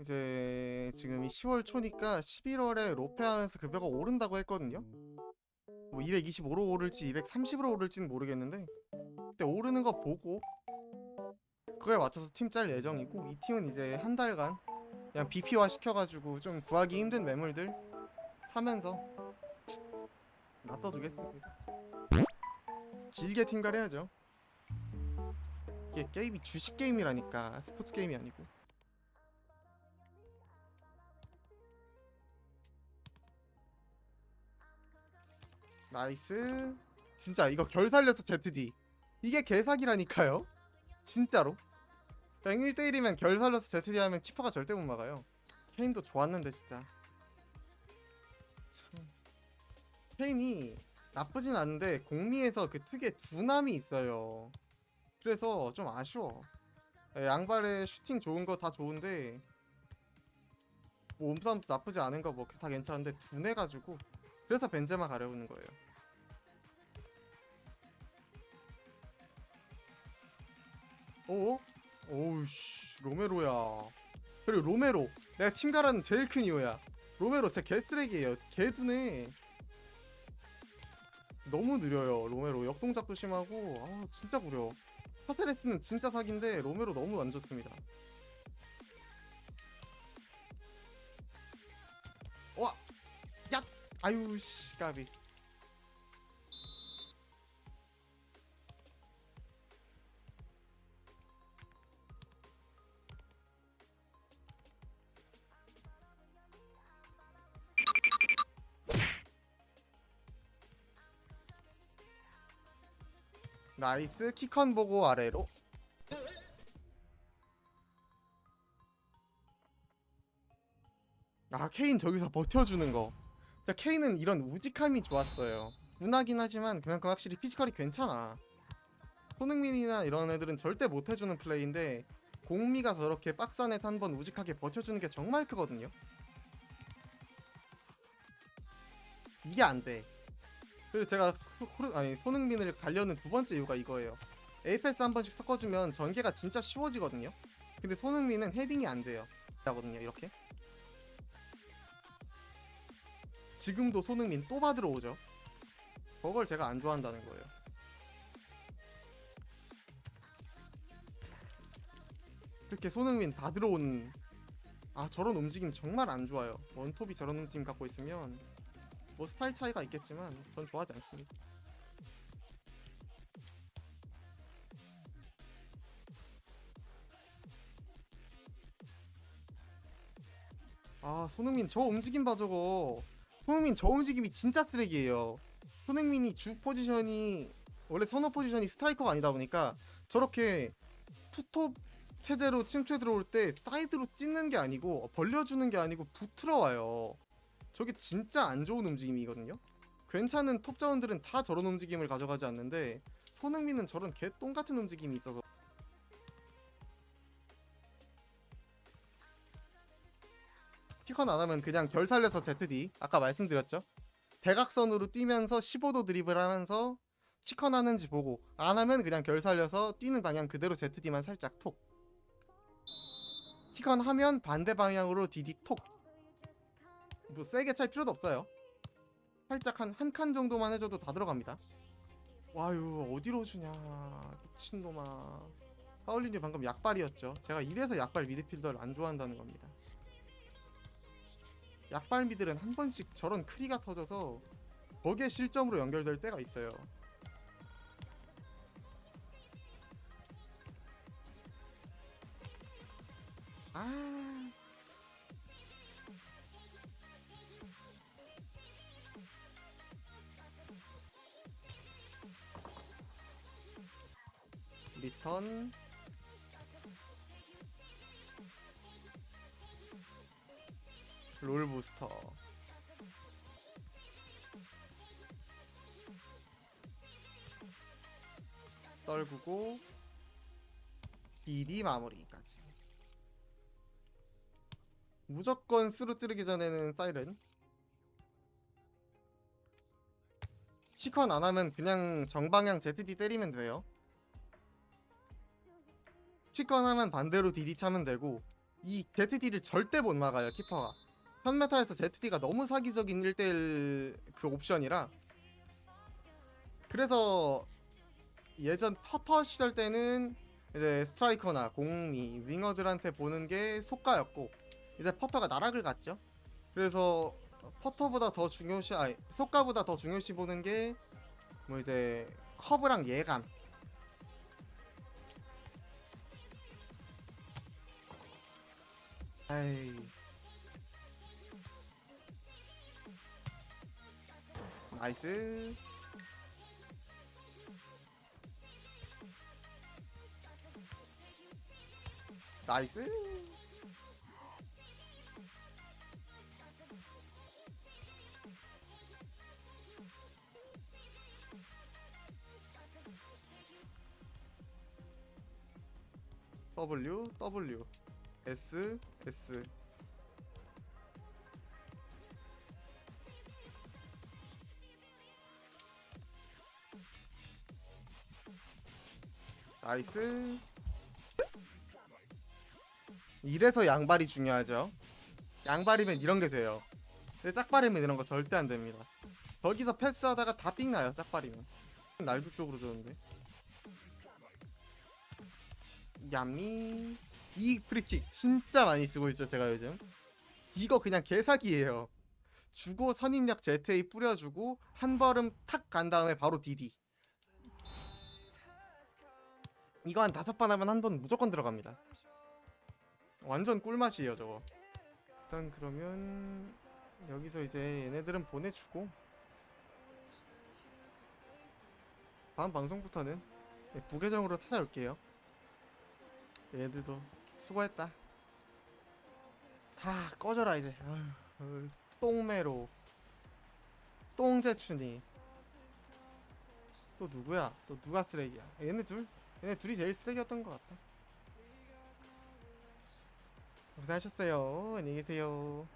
이제 지금 이 10월 초니까 11월에 로페하면서 급여가 오른다고 했거든요. 뭐 225로 오를지 230으로 오를지는 모르겠는데 그때 오르는 거 보고 그거에 맞춰서 팀 짤 예정이고 이 팀은 이제 한 달간 그냥 BP화 시켜가지고 좀 구하기 힘든 매물들 사면서 놔둬두겠습니다. 길게 팀갈 해야죠. 이게 게임이 주식 게임이라니까 스포츠 게임이 아니고. 나이스. 진짜 이거 결 살려서 ZD. 이게 개사기라니까요. 진짜로. 그냥 1대1이면 결 살려서 ZD 하면 키퍼가 절대 못 막아요. 케인도 좋았는데 진짜. 참. 케인이 나쁘진 않은데 공미에서 그 특유의 두남이 있어요. 그래서 좀 아쉬워. 예, 양발에 슈팅 좋은 거 다 좋은데 뭐 몸싸움도 나쁘지 않은 거 뭐 다 괜찮은데 둔해가지고 그래서 벤제마 가려우는 거예요. 오? 오우씨 로메로야. 그리고 로메로 내가 팀 가라는 제일 큰 이유야. 로메로 진짜 개쓰레기예요. 개둔해. 너무 느려요 로메로 역동작도 심하고 아 진짜 구려 파테레스는 진짜 사기인데 로메로 너무 안 좋습니다 와! 야! 아유 씨 까비 나이스. 키컨 보고 아래로. 아 케인 저기서 버텨주는 거. 진짜 케인은 이런 우직함이 좋았어요. 문하긴 하지만 그만큼 확실히 피지컬이 괜찮아. 손흥민이나 이런 애들은 절대 못해주는 플레이인데 공미가 저렇게 안에서 한 번 우직하게 버텨주는 게 정말 크거든요. 이게 안돼 그래서 제가 소, 아니 손흥민을 가려는 두 번째 이유가 이거예요. 에이패스 한 번씩 섞어주면 전개가 진짜 쉬워지거든요. 근데 손흥민은 헤딩이 안 돼요. 나거든요 이렇게. 지금도 손흥민 또 받으러 오죠. 그걸 제가 안 좋아한다는 거예요. 이렇게 손흥민 받으러 온 아 저런 움직임 정말 안 좋아요. 원톱이 저런 움직임 갖고 있으면 뭐 스타일 차이가 있겠지만 전 좋아하지 않습니다. 아 손흥민 저 움직임 봐 저거. 손흥민 저 움직임이 진짜 쓰레기예요. 손흥민이 주 포지션이 원래 선호 포지션이 스트라이커가 아니다 보니까 저렇게 투톱 체제로 침투에 들어올 때 사이드로 찢는 게 아니고 벌려주는 게 아니고 붙으러 와요 저게 진짜 안 좋은 움직임이거든요. 괜찮은 톱 자원들은 다 저런 움직임을 가져가지 않는데 손흥민은 저런 개똥 같은 움직임이 있어서 피컨 안 하면 그냥 결 살려서 ZD 아까 말씀드렸죠. 대각선으로 뛰면서 15도 드리블 하면서 치컨 하는지 보고 안 하면 그냥 결 살려서 뛰는 방향 그대로 ZD만 살짝 톡 치컨 하면 반대 방향으로 DD 톡 뭐 세게 찰 필요도 없어요. 살짝 한 한 칸 정도만 해줘도 다 들어갑니다. 와유 어디로 주냐 미친놈아. 파울리뉴 방금 약발이었죠. 제가 이래서 약발 미드필더를 안 좋아한다는 겁니다. 약발 미들은 한 번씩 저런 크리가 터져서 거기에 실점으로 연결될 때가 있어요. 아. 턴 롤 부스터. 떨구고 BD 마무리까지. 무조건 스루 찌르기 전에는 사이렌. 시컨 안 하면 그냥 정방향 ZD 때리면 돼요 시컨 하면 반대로 DD 차면 되고 이 ZD를 절대 못 막아요 키퍼가. 현메타에서 ZD가 너무 사기적인 1대1 그 옵션이라 그래서 예전 퍼터 시절 때는 이제 스트라이커나 공미 윙어들한테 보는 게 속가였고 이제 퍼터가 나락을 갔죠. 그래서 퍼터보다 더 중요시 아니 속가보다 더 중요시 보는 게 뭐 이제 커브랑 예감 아이. 나이스. 나이스. W W S S. 나이스. 이래서 양발이 중요하죠. 양발이면 이런 게 돼요. 근데 짝발이면 이런 거 절대 안 됩니다. 저기서 패스하다가 다 삑나요 짝발이면. 날도 쪽으로 도는데. 얌미 이 프리킥 진짜 많이 쓰고 있죠 제가 요즘. 이거 그냥 개사기예요. 주고 선입력 ZA 뿌려주고 한 걸음 탁 간 다음에 바로 DD 이거 한 다섯 번 하면 한 번 무조건 들어갑니다. 완전 꿀맛이에요 저거. 일단 그러면 여기서 이제 얘네들은 보내주고. 다음 방송부터는 부계정으로 찾아올게요. 얘들도 수고했다. 다 꺼져라 이제. 어휴, 똥매로. 똥재춘이. 또 누구야? 또 누가 쓰레기야? 얘네 둘? 얘네 둘이 제일 쓰레기였던 것 같다. 고생하셨어요. 안녕히 계세요.